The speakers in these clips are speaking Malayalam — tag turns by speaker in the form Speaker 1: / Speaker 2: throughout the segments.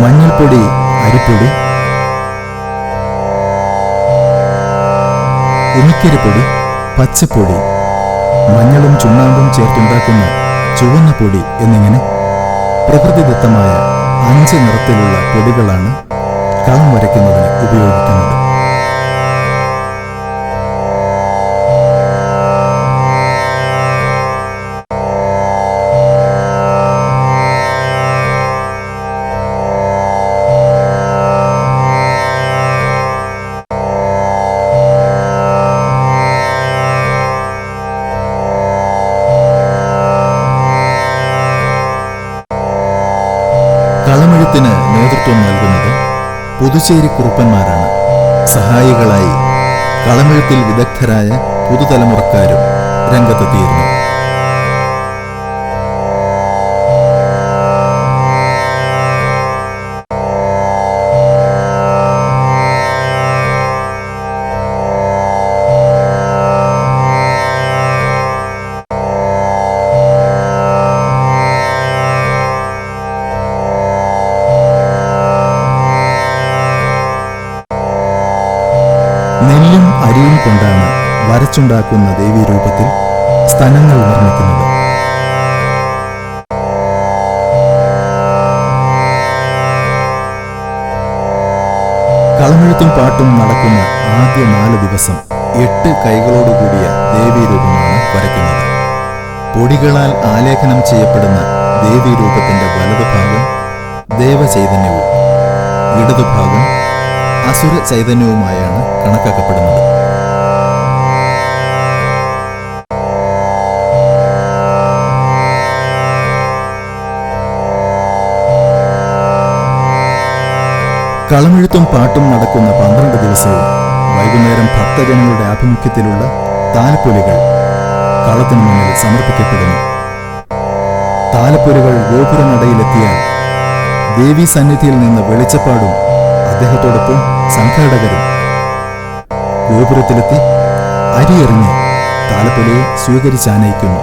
Speaker 1: മഞ്ഞൾപ്പൊടി അരിപ്പൊടി. ഉമിക്കരിപ്പൊടി പച്ചപ്പൊടി. മഞ്ഞളും ചുണ്ണാമ്പും ചേർത്തുണ്ടാക്കുന്ന ചുവന്ന പൊടി എന്നിങ്ങനെ പ്രകൃതിദത്തമായ അഞ്ച് നിറത്തിലുള്ള പൊടികളാണ് കളം വരയ്ക്കുന്നതിന് ഉപയോഗിക്കുന്നത്. കളമെഴുത്തിന് നേതൃത്വം നൽകുന്നത് പുതുച്ചേരി കുറുപ്പന്മാരാണ്. സഹായികളായി കളമെഴുത്തിൽ വിദഗ്ധരായ പുതുതലമുറക്കാരും രംഗത്തെത്തിയിരുന്നു. അരിയും കൊണ്ടാണ് വരച്ചുണ്ടാക്കുന്ന ദേവീരൂപത്തിൽ സ്ഥലങ്ങൾ നിർമ്മിക്കുന്നത്. കളമെഴുത്തും പാട്ടും നടക്കുന്ന ആദ്യ നാല് ദിവസം എട്ട് കൈകളോടുകൂടിയ ദേവീരൂപമാണ് വരയ്ക്കുന്നത്. പൊടികളാൽ ആലേഖനം ചെയ്യപ്പെടുന്ന ദേവീരൂപത്തിന്റെ വലതുഭാഗം ദേവചൈതന്യവും ഇടതുഭാഗം അസുര ചൈതന്യവുമായാണ് കണക്കാക്കപ്പെടുന്നത്. കളമെഴുത്തും പാട്ടും നടക്കുന്ന പന്ത്രണ്ട് ദിവസവും വൈകുന്നേരം ഭക്തജനങ്ങളുടെ ആഭിമുഖ്യത്തിലുള്ള താലപ്പൊലികൾ കളത്തിനു മുന്നിൽ സമർപ്പിക്കപ്പെടുന്നു. താലപ്പൊലികൾ ഗോപുരനടയിലെത്തിയാൽ ദേവി സന്നിധിയിൽ നിന്ന് വെളിച്ചപ്പാടും അദ്ദേഹത്തോടൊപ്പം സംഘാടകരും ഗോപുരത്തിലെത്തി അരിയെറിഞ്ഞ് താലപ്പൊലിയെ സ്വീകരിച്ചാനയിക്കുന്നു.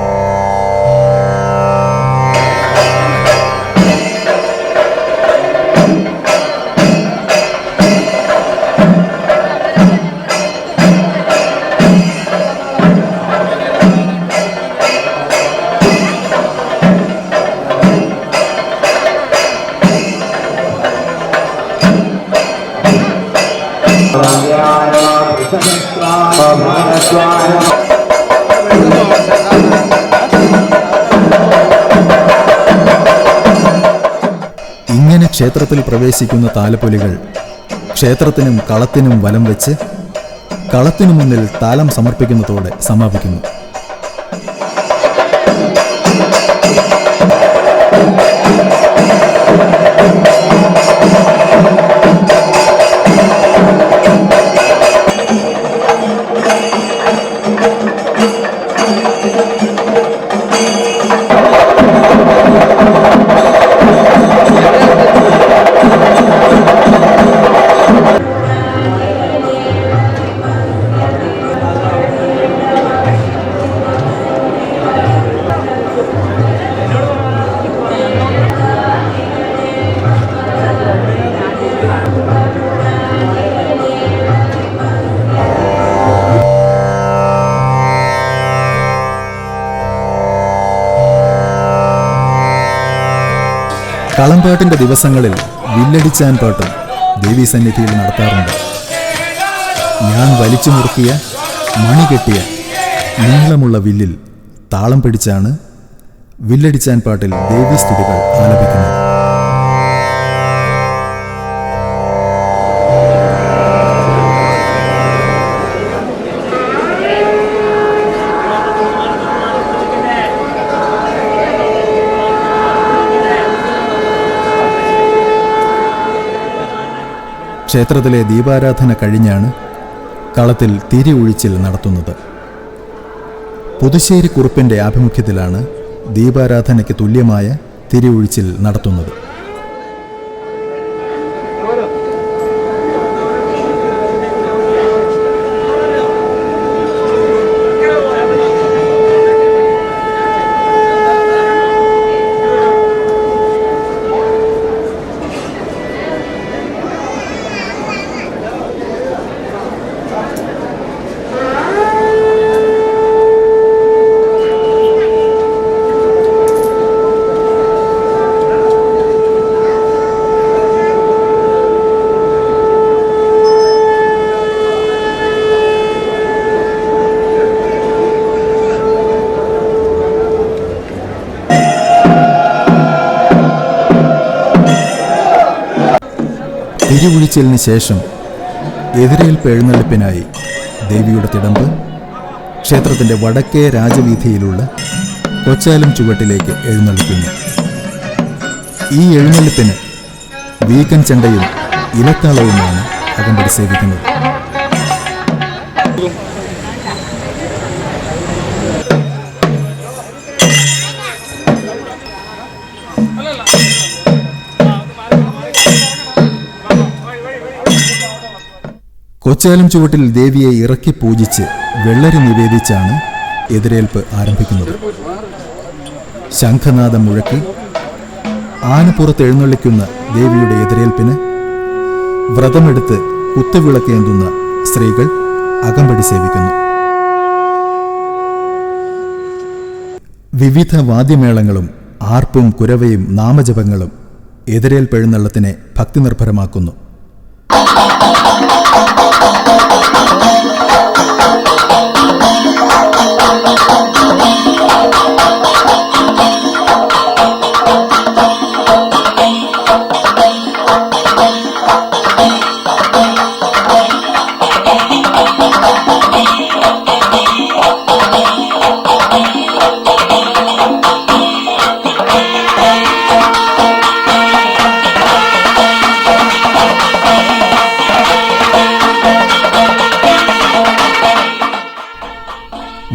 Speaker 1: ക്ഷേത്രത്തിൽ പ്രവേശിക്കുന്ന താലപ്പൊലികൾ ക്ഷേത്രത്തിനും കളത്തിനും വലം വെച്ച് കളത്തിനു മുന്നിൽ താലം സമർപ്പിക്കുന്നതോടെ സമാപിക്കുന്നു. കളംപാട്ടിന്റെ ദിവസങ്ങളിൽ വില്ലടിച്ചാൻ പാട്ടും ദേവീ സന്നിധിയിൽ നടത്താറുണ്ട്. ഞാൻ വലിച്ചു മുറുക്കിയ മണി കെട്ടിയ നീളമുള്ള വില്ലിൽ താളം പിടിച്ചാണ് വില്ലടിച്ചാൻ പാട്ടിൽ ദേവീസ്തുതികൾ ആലപിക്കുന്നത്. ക്ഷേത്രത്തിലെ ദീപാരാധന കഴിഞ്ഞാണ് കളത്തിൽ തിരി ഒഴിച്ചിൽ നടത്തുന്നത്. പുതുശ്ശേരി കുറുപ്പിന്റെ ആഭിമുഖ്യത്തിലാണ് ദീപാരാധനയ്ക്ക് തുല്യമായ തിരി ഒഴിച്ചിൽ നടത്തുന്നത്. തിരുവുഴിച്ചലിന് ശേഷം എതിരേൽപ്പ് എഴുന്നള്ളിപ്പിനായി ദേവിയുടെ തിടമ്പ് ക്ഷേത്രത്തിന്റെ വടക്കേ രാജവീഥിയിലുള്ള കൊച്ചാലം ചുവട്ടിലേക്ക് എഴുന്നള്ളിക്കുന്നു. ഈ എഴുന്നള്ളിപ്പിന് വീക്കൻ ചെണ്ടയും ഇലത്താളവുമാണ് അകമ്പടി സേവിക്കുന്നത്. കൊച്ചാലം ചുവട്ടിൽ ദേവിയെ ഇറക്കി പൂജിച്ച് വെള്ളരി നിവേദിച്ചാണ് എതിരേൽപ്പ് ആരംഭിക്കുന്നത്. ശംഖനാഥം മുഴക്കി ആനപ്പുറത്ത് എഴുന്നള്ളിക്കുന്ന ദേവിയുടെ എതിരേൽപ്പിന് വ്രതമെടുത്ത് കുത്തുവിളക്കേന്തുന്ന സ്ത്രീകൾ അകമ്പടി സേവിക്കുന്നു. വിവിധ വാദ്യമേളങ്ങളും ആർപ്പും കുരവയും നാമജപങ്ങളും എതിരേൽപ്പെഴുന്നള്ളത്തിനെ ഭക്തിനിർഭരമാക്കുന്നു.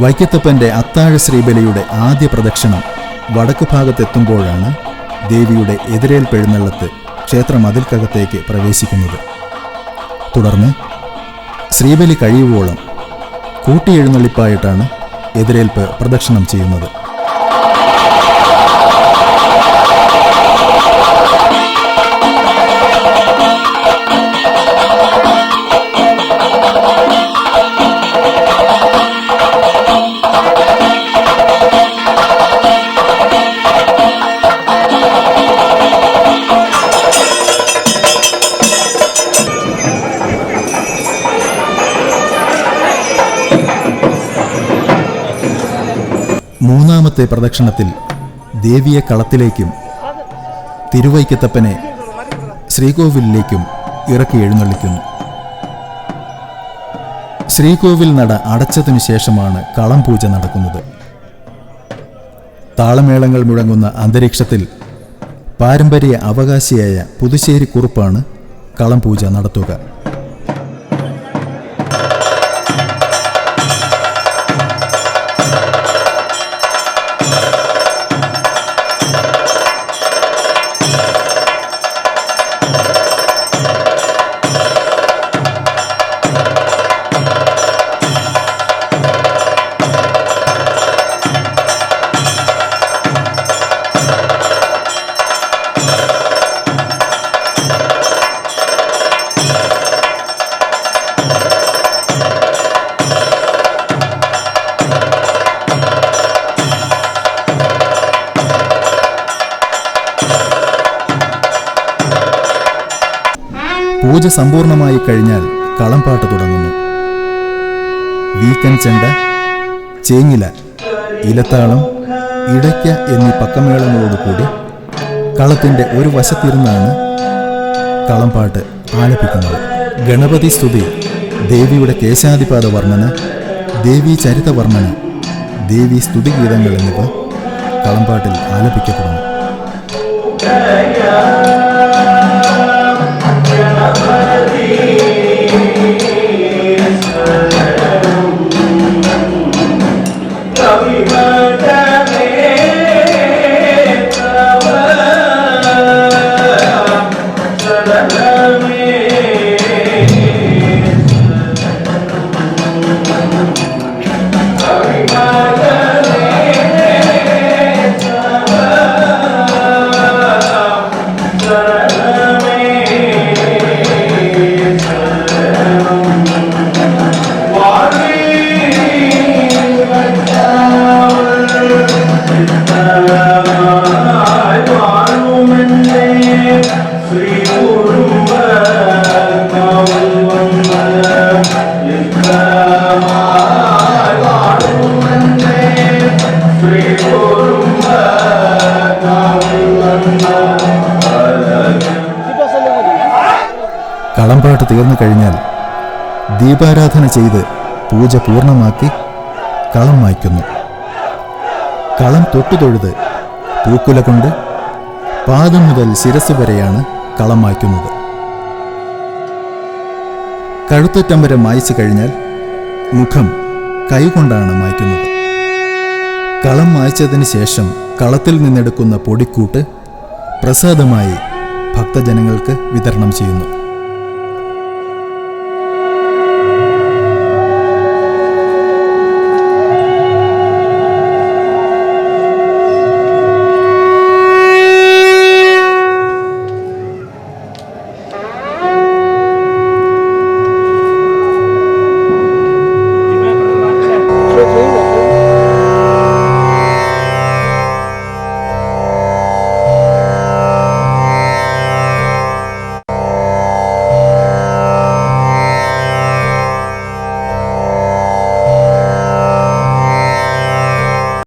Speaker 1: വൈക്കത്തപ്പന്റെ അത്താഴ ശ്രീബലിയുടെ ആദ്യ പ്രദക്ഷിണം വടക്കു ഭാഗത്തെത്തുമ്പോഴാണ് ദേവിയുടെ എതിരേൽപ്പെഴുന്നള്ളത്ത് ക്ഷേത്ര മതിൽക്കകത്തേക്ക് പ്രവേശിക്കുന്നത്. തുടർന്ന് ശ്രീബലി കഴിയുവോളം കൂട്ടിയെഴുന്നള്ളിപ്പായിട്ടാണ് എതിരേൽപ്പ് പ്രദക്ഷിണം ചെയ്യുന്നത്. മൂന്നാമത്തെ പ്രദക്ഷിണത്തിൽ ദേവിയെ കളത്തിലേക്കും തിരുവൈക്കത്തപ്പനെ ശ്രീകോവിലിലേക്കും ഇറക്കി എഴുന്നള്ളിക്കുന്നു. ശ്രീകോവിൽ നട അടച്ചതിനു ശേഷമാണ് കളം പൂജ നടക്കുന്നത്. താളമേളങ്ങൾ മുഴങ്ങുന്ന അന്തരീക്ഷത്തിൽ പാരമ്പര്യ അവകാശിയായ പുതുശ്ശേരി കുറുപ്പാണ് കളം പൂജ നടത്തുക. സമ്പൂർണമായി കഴിഞ്ഞാൽ കളംപാട്ട് തുടങ്ങുന്നു. വീക്കൻ ചെണ്ട ചേങ്ങില ഇലത്താളം ഇടയ്ക്ക എന്നീ പക്കമേളങ്ങളോടുകൂടി കളത്തിന്റെ ഒരു വശത്തിരുന്നാണ് കളംപാട്ട് ആലപിക്കുന്നത്. ഗണപതി സ്തുതി ദേവിയുടെ കേശാധിപാത വർണന ദേവി ചരിത വർണന സ്തുതി സ്തുതിഗീതങ്ങൾ എന്നിവ കളംപാട്ടിൽ ആലപിക്കപ്പെടുന്നു. കളമ്പാട്ട് തീർന്നു കഴിഞ്ഞാൽ ദീപാരാധന ചെയ്ത് പൂജ പൂർണമാക്കി കളം മായ്ക്കുന്നു കളം തൊട്ടുതൊഴുത് പൂക്കുല കൊണ്ട് പാദം മുതൽ ശിരസ് വരെയാണ് കളം മായ്ക്കുന്നത്. കഴുത്തറ്റം വരെ മായ്ച്ചു കഴിഞ്ഞാൽ മുഖം കൈകൊണ്ടാണ് മായ്ക്കുന്നത്. കളം മായ്ച്ചതിന് ശേഷം കളത്തിൽ നിന്നെടുക്കുന്ന പൊടിക്കൂട്ട് പ്രസാദമായി ഭക്തജനങ്ങൾക്ക് വിതരണം ചെയ്യുന്നു.